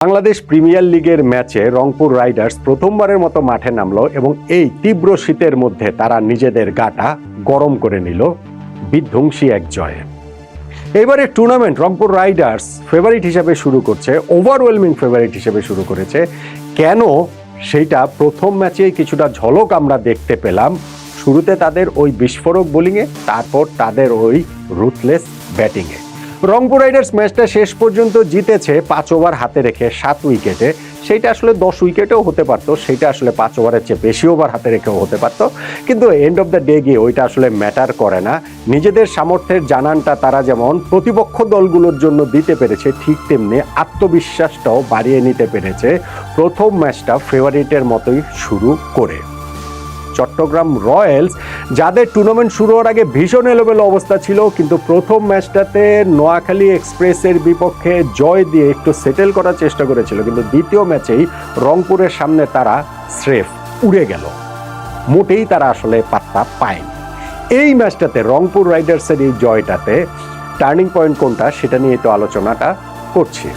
Bangladesh premier লিগের ম্যাচে Rangpur Riders প্রথমবারের মতো মাঠে নামলো এবং এই তীব্র শীতের মধ্যে তারা নিজেদের গাটা গরম করে নিল বিধ্বংসী এক জয়ে। এবারে টুর্নামেন্ট রংপুর রাইডার্স ফেভারিট হিসেবে শুরু করছে ওভারওয়েলমিং ফেভারিট হিসেবে শুরু করেছে। কেন? সেইটা প্রথম ম্যাচেই কিছুটা ঝলক আমরা দেখতে পেলাম। শুরুতে তাদের ওই বিস্ফোরক বোলিংয়ে তারপর তাদের ওই রুথলেস ব্যাটিংয়ে রংপুর রাইডার্স ম্যাচটা শেষ পর্যন্ত জিতেছে, পাঁচ ওভার হাতে রেখে সাত উইকেটে। সেইটা আসলে দশ উইকেটেও হতে পারতো সেটা আসলে পাঁচ ওভারের চেয়ে বেশি ওভার হাতে রেখেও হতে পারতো। কিন্তু এন্ড অফ দ্য ডে গিয়ে ওইটা আসলে ম্যাটার করে না। নিজেদের সামর্থ্যের জানানটা তারা যেমন প্রতিপক্ষ দলগুলোর জন্য দিতে পেরেছে, ঠিক তেমনি আত্মবিশ্বাসটাও বাড়িয়ে নিতে পেরেছে। প্রথম ম্যাচটা ফেভারিটের মতোই শুরু করে। চট্টগ্রাম রয়্যালস, যাদের টুর্নামেন্ট শুরু হওয়ার আগে ভীষণ এলোমেলো অবস্থা ছিল, কিন্তু প্রথম ম্যাচটাতে নোয়াখালী এক্সপ্রেসের বিপক্ষে জয় দিয়ে একটু সেটেল করার চেষ্টা করেছিল, কিন্তু দ্বিতীয় ম্যাচেই রংপুরের সামনে তারা স্রেফ উড়ে গেল। মোটেই তারা আসলে পাত্তা পায়নি। এই ম্যাচটাতে রংপুর রাইডার্সের এই জয়টাতে টার্নিং পয়েন্ট কোনটা সেটা নিয়ে একটু আলোচনাটা করছি।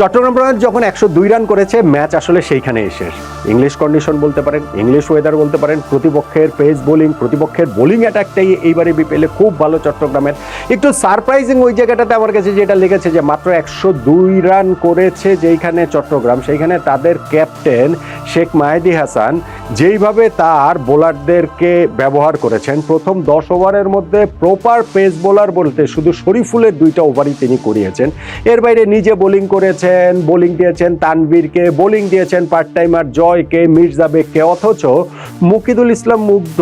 চট্টগ্রাম রয়্যালস যখন একশো দুই রান করেছে, ম্যাচ আসলে সেইখানে এসে ইংলিশ কন্ডিশন বলতে পারেন ইংলিশ ওয়েদার বলতে পারেন, প্রতিপক্ষের পেস বোলিং প্রতিপক্ষের বোলিং অ্যাটাকটাই এইবারে বিপিএলে খুব ভালো চট্টগ্রামের। একটু সারপ্রাইজিং ওই জায়গাটাতে আমার কাছে যেটা লেগেছে যে মাত্র একশো দুই রান করেছে যেইখানে চট্টগ্রাম, সেইখানে তাদের ক্যাপ্টেন শেখ মাহেদি হাসান। যেইভাবে তার বোলারদেরকে ব্যবহার করেছেন, প্রথম দশ ওভারের মধ্যে প্রপার পেস বোলার বলতে শুধু শরীফুলের দুইটা ওভারই তিনি করিয়েছেন। এর বাইরে নিজে বোলিং করেছেন বোলিং দিয়েছেন তানভীরকে বোলিং দিয়েছেন পার্ট টাইমার জয়কে মির্জা বেগকে অথচ মুকিদুল ইসলাম মুগ্ধ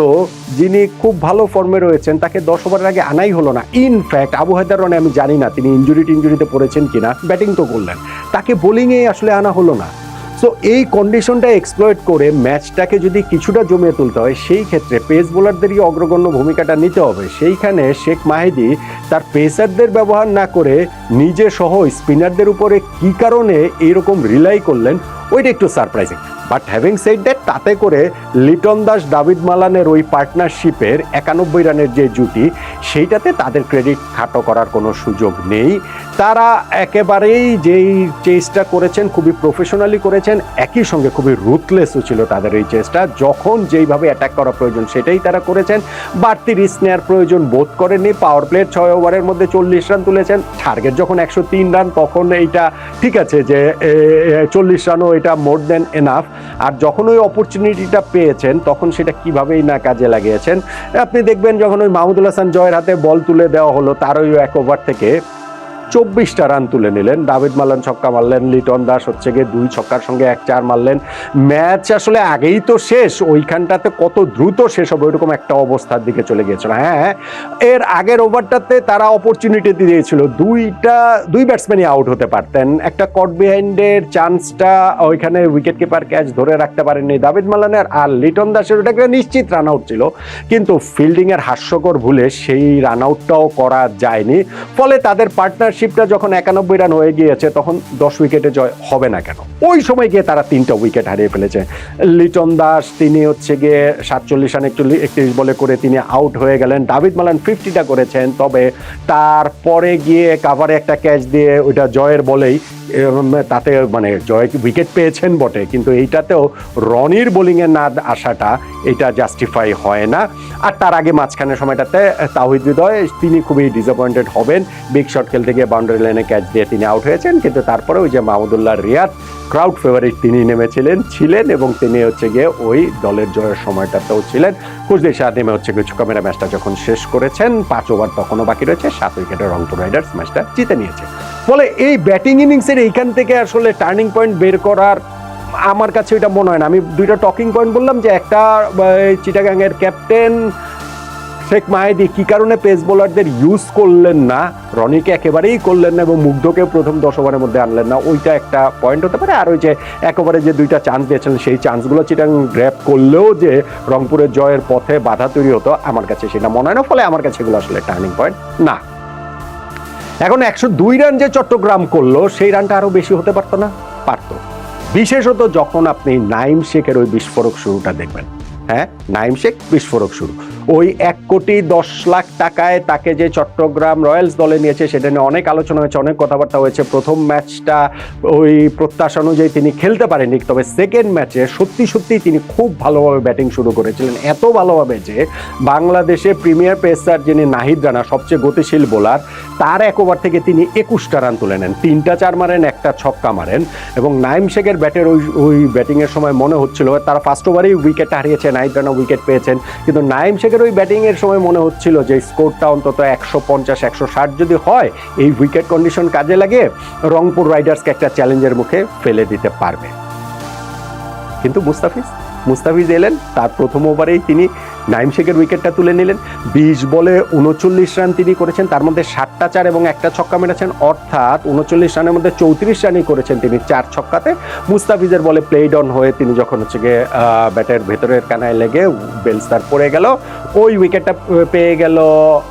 যিনি খুব ভালো ফর্মে রয়েছেন, তাকে দশ ওভারের আগে আনাই হলো না। ইনফ্যাক্ট আবু হায়দার রনে আমি জানি না তিনি ইঞ্জুরি টিঞ্জুরিতে পড়েছেন কিনা ব্যাটিং তো করলেন। তাকে বোলিংয়ে আসলে আনা হলো না। সো এই কন্ডিশনটা এক্সপ্লয়েট করে ম্যাচটাকে যদি কিছুটা জমিয়ে তুলতে হয়, সেই ক্ষেত্রে পেস বোলারদেরই অগ্রগণ্য ভূমিকাটা নিতে হবে। সেইখানে শেখ মাহিদি তার পেসারদের ব্যবহার না করে নিজে সহ স্পিনারদের উপরে কি কারণে এরকম রিলাই করলেন ওইটা একটু surprising but having said that তাতে করে লিটন দাস, দাবিদ মালানের ওই পার্টনারশিপের একানব্বই রানের যে জুটি, সেইটাতে তাদের ক্রেডিট খাটো করার কোনো সুযোগ নেই। তারা একেবারেই যেই চেসটা করেছেন, খুবই প্রফেশনালি করেছেন, একই সঙ্গে খুবই রুথলেসও ছিল তাদের এই চেসটা যখন যেইভাবে অ্যাটাক করা প্রয়োজন, সেটাই তারা করেছেন। বাড়তি রিস্ক নেওয়ার প্রয়োজন বোধ করেননি। পাওয়ার প্লের ছয় ওভারের মধ্যে চল্লিশ রান তুলেছেন। টার্গেট যখন একশো তিন রান তখন এইটা ঠিক আছে যে চল্লিশ রানও এটা মোর দেন এনাফ। আর যখন ওই অপরচুনিটিটা পেয়েছেন, তখন সেটা কিভাবেই না কাজে লাগিয়েছেন। আপনি দেখবেন যখন ওই মাহমুদুল হাসান জয়ের হাতে বল তুলে দেওয়া হলো, তার ওই এক ওভার থেকে চব্বিশটা রান তুলে নিলেন। দাবিদ মালান ছক্কা মারলেন, লিটন দাস হচ্ছে গিয়ে দুই ছক্কার সঙ্গে এক চার মারলেন। ম্যাচ আসলে আগেই তো শেষ, ওইখানটাতে কত দ্রুত শেষ হবে ওইরকম একটা অবস্থার দিকে চলে গিয়েছিল। হ্যাঁ এর আগের ওভারটাতে তারা অপরচুনিটি দিয়েছিল। দুইটা, দুই ব্যাটসম্যানই আউট হতে পারতেন। একটা কট বিহাইন্ডের চান্সটা ওইখানে উইকেট কিপার ক্যাচ ধরে রাখতে পারেননি দাবিদ মালানের, আর লিটন দাসের ওটা একটা নিশ্চিত রান আউট ছিল। কিন্তু ফিল্ডিংয়ের হাস্যকর ভুলে সেই রান আউটটাও করা যায়নি। ফলে তাদের পার্টনারশিপটা যখন একানব্বই রান হয়ে গিয়েছে, তখন দশ উইকেটে জয় হবে না কেন? ওই সময় গিয়ে তারা তিনটা উইকেট হারিয়ে ফেলেছে। লিটন দাস, তিনি হচ্ছে গিয়ে সাতচল্লিশ রান একটু একত্রিশ বলে করে তিনি আউট হয়ে গেলেন। দাবিদ মালান ফিফটিটা করেছেন, তবে তারপরে গিয়ে কাভারে একটা ক্যাচ দিয়ে ওইটা জয়ের বলেই তাতে মানে জয় উইকেট পেয়েছেন বটে, কিন্তু এইটাতেও রনির বোলিংয়ে না আসাটা এটা জাস্টিফাই হয় না। আর তার আগে মাঝখানের সময়টাতে তাহিদ হৃদয়, তিনি খুবই ডিসঅ্যাপয়েন্টেড হবেন। বিগ শট খেলতে গিয়ে বাউন্ডারি লাইনে ক্যাচ দিয়ে তিনি আউট হয়েছেন। কিন্তু তারপরে ওই যে মাহমুদুল্লাহ রিয়াদ ক্রাউড ফেভারিট তিনি নেমেছিলেন, ছিলেন এবং তিনি হচ্ছে গিয়ে ওই দলের জয়ের সময়টাতেও ছিলেন। কুচদের সাথে নেমে হচ্ছে কিছু ক্যামেরা ম্যাচটা যখন শেষ করেছেন, পাঁচ ওভার তখনও বাকি রয়েছে। সাত উইকেটে রংপুর রাইডার্স ম্যাচটা জিতে নিয়েছে। ফলে এই ব্যাটিং ইনিংসের এইখান থেকে আসলে টার্নিং পয়েন্ট বের করার আমার কাছে এটা মনে হয় না। আমি দুইটা টকিং পয়েন্ট বললাম যে একটা চিটাগাংয়ের ক্যাপ্টেন শেখ মাহেদি কি কারণে পেস বোলারদের ইউজ করলেন না? রনিকে একেবারেই করলেন না এবং মুগ্ধকে প্রথম দশ ওভারের মধ্যে আনলেন না। ওইটা একটা পয়েন্ট হতে পারে। আর ওই যে এক ওভারে যে দুইটা চান্স দিয়েছিলেন, সেই চান্সগুলো চিটাং গ্র্যাপ করলেও যে রংপুরের জয়ের পথে বাধা তৈরি হতো, আমার কাছে সেটা মনে হয় না। ফলে আমার কাছে এগুলো আসলে টার্নিং পয়েন্ট না। এখন একশো দুই রান যে চট্টগ্রাম করল, সেই রানটা আরও বেশি হতে পারতো না? পারতো। বিশেষত যখন আপনি নাইম শেখের ওই বিস্ফোরক শুরুটা দেখবেন। হ্যাঁ? নাইম শেখ বিস্ফোরক শুরু। ওই এক কোটি দশ লাখ টাকায় তাকে যে চট্টগ্রাম রয়্যালস দলে নিয়েছে, সেটা নিয়ে অনেক আলোচনা হয়েছে, অনেক কথাবার্তা হয়েছে। প্রথম ম্যাচটা ওই প্রত্যাশা অনুযায়ী তিনি খেলতে পারেনি তবে সেকেন্ড ম্যাচে সত্যি সত্যি তিনি খুব ভালোভাবে ব্যাটিং শুরু করেছিলেন। এত ভালোভাবে যে বাংলাদেশে প্রিমিয়ার পেসার যিনি নাহিদ রানা, সবচেয়ে গতিশীল বোলার তার এক ওভার থেকে তিনি একুশটা রান তুলে নেন। তিনটা চার মারেন, একটা ছক্কা মারেন এবং নাইম শেখের ব্যাটের ওই ওই ব্যাটিংয়ের সময় মনে হচ্ছিল, তারা ফার্স্ট ওভারেই উইকেটটা হারিয়েছে, নাহিদ রানা উইকেট পেয়েছেন। কিন্তু নাইম শেখের ওই ব্যাটিংয়ের সময় মনে হচ্ছিল যে স্কোরটা অন্তত একশো পঞ্চাশ, একশো ষাট যদি হয়, এই উইকেট কন্ডিশন কাজে লাগে রংপুর রাইডার্সকে একটা চ্যালেঞ্জের মুখে ফেলে দিতে পারবে। কিন্তু মুস্তাফিজ মুস্তাফিজ এলেন, তার প্রথম ওভারেই তিনি নাইম শেখের উইকেটটা তুলে নিলেন। বিশ বলে উনচল্লিশ রান তিনি করেছেন, তার মধ্যে ষাটটা চার এবং একটা ছক্কা মেরেছেন। অর্থাৎ উনচল্লিশ রানের মধ্যে চৌত্রিশ রানই করেছেন তিনি চার ছক্কাতে। মুস্তাফিজের বলে প্লেড অন হয়ে তিনি যখন হচ্ছে গিয়ে ব্যাটের ভেতরের কানায় লেগে বেলস্টার পড়ে গেল। ওই উইকেটটা পেয়ে গেল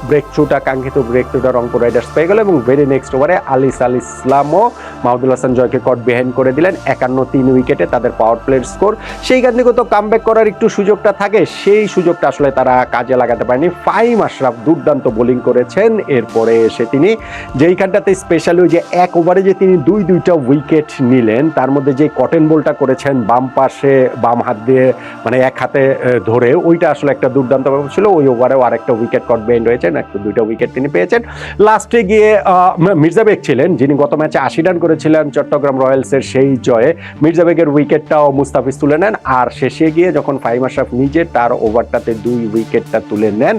ব্রেক থ্রুটা কাঙ্ক্ষিত ব্রেক থ্রুটা রংপুর রাইডার্স পেয়ে গেল এবং ভেরি নেক্সট ওভারে আলিস আল ইসলামও মাহমুদুল হাসান জয়কে কট বিহাইন্ড করে দিলেন। একান্ন তিন উইকেটে তাদের পাওয়ার প্লের স্কোর সেইখান থেকে তো কামব্যাক করার একটু সুযোগটা থাকে, সেই সুযোগটা আসলে তারা কাজে লাগাতে পারেনি। ফাইম আশরাফ দুর্দান্ত বোলিং করেছেন। এরপরে এসে তিনি যেইখানটাতে স্পেশালি যে এক ওভারে যে তিনি দুই দুইটা উইকেট নিলেন তার মধ্যে যে কটেন বলটা করেছেন বাম পাশে বাম হাত দিয়ে মানে এক হাতে ধরে ওইটা আসলে একটা দুর্দান্ত ব্যাপার ছিল। ওই ওভারেও আরেকটা উইকেট কট বেন্ড হয়েছেন একটা দুইটা উইকেট তিনি পেয়েছেন। লাস্টে গিয়ে আহ, মির্জা বেগ ছিলেন যিনি গত ম্যাচে আশি রান করেছিলেন চট্টগ্রাম রয়্যালসের সেই জয়ে। মির্জা বেগের উইকেটটাও মুস্তাফিজ তুলে নেন। আর শেষে গিয়ে যখন ফাইম আশরাফ নিজে তার ওভারটাতে দুই উইকেটটা তুলে নেন।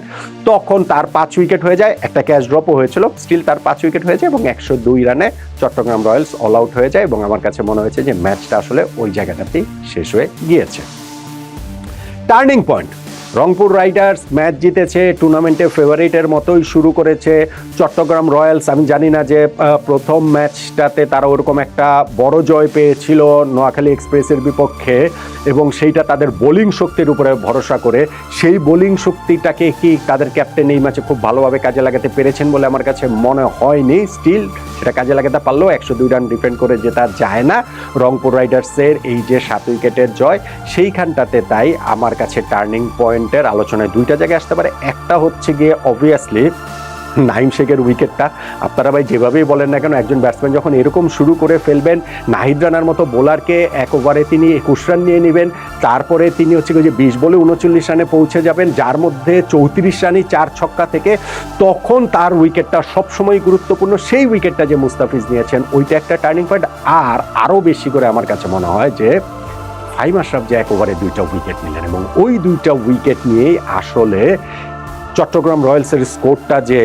তখন তার পাঁচ উইকেট হয়ে যায়, একটা ক্যাচ ড্রপও হয়েছিল। স্টিল তার পাঁচ উইকেট হয়ে যায় এবং একশো দুই রানে চট্টগ্রাম রয়্যালস অল আউট হয়ে যায় এবং আমার কাছে মনে হয়েছে যে ম্যাচটা আসলে ওই জায়গাটাতেই শেষ হয়ে গিয়েছে। Turning point. Rangpur Riders match জিতেছে, টুর্নামেন্টে ফেভারিটের মতোই শুরু করেছে চট্টগ্রাম রয়্যালস। আমি জানি না যে প্রথম ম্যাচটাতে তারা ওরকম একটা বড় জয় পেয়েছিল নোয়াখালী এক্সপ্রেসের বিপক্ষে এবং সেইটা তাদের বোলিং শক্তির উপরে ভরসা করে। সেই বোলিং শক্তিটাকে কি তাদের ক্যাপ্টেন এই ম্যাচে খুব ভালোভাবে কাজে লাগাতে পেরেছেন বলে আমার কাছে মনে হয়নি। স্টিল সেটা কাজে লাগাতে পারলেও একশো দুই রান ডিফেন্ড করে জেতা যায় না রংপুর রাইডার্সের এই যে সাত উইকেটের জয়, সেইখানটাতে তাই আমার কাছে টার্নিং পয়েন্টের আলোচনায় দুইটা জায়গায় আসতে পারে। একটা হচ্ছে গিয়ে অবভিয়াসলি নাহিম শেখের উইকেটটা। আপনারা ভাই যেভাবেই বলেন না কেন, একজন ব্যাটসম্যান যখন এরকম শুরু করে ফেলবেন, নাহিদ রানার মতো বোলারকে এক ওভারে তিনি একুশ রান নিয়ে নেবেন, তারপরে তিনি হচ্ছে যে বিশ বলে উনচল্লিশ রানে পৌঁছে যাবেন, যার মধ্যে চৌত্রিশ রানই চার ছক্কা থেকে তখন তার উইকেটটা সবসময় গুরুত্বপূর্ণ। সেই উইকেটটা যে মুস্তাফিজ নিয়েছেন, ওইটা একটা টার্নিং পয়েন্ট আর আরও বেশি করে আমার কাছে মনে হয় যে ফাইম আশরাফ যে এক ওভারে দুইটা উইকেট নিলেন এবং ওই দুইটা উইকেট নিয়েই আসলে চট্টগ্রাম রয়্যালসের স্কোরটা যে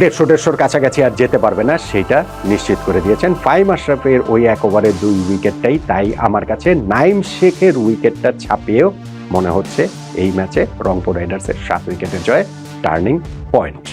দেড়শো, দেড়শোর কাছাকাছি আর যেতে পারবে না, সেটা নিশ্চিত করে দিয়েছেন। ফাইম আশরাফের ওই এক ওভারে দুই উইকেটটাই তাই আমার কাছে নাইম শেখের উইকেটটা ছাপিয়েও মনে হচ্ছে এই ম্যাচে রংপুর রাইডার্সের সাত উইকেটের জয় টার্নিং পয়েন্ট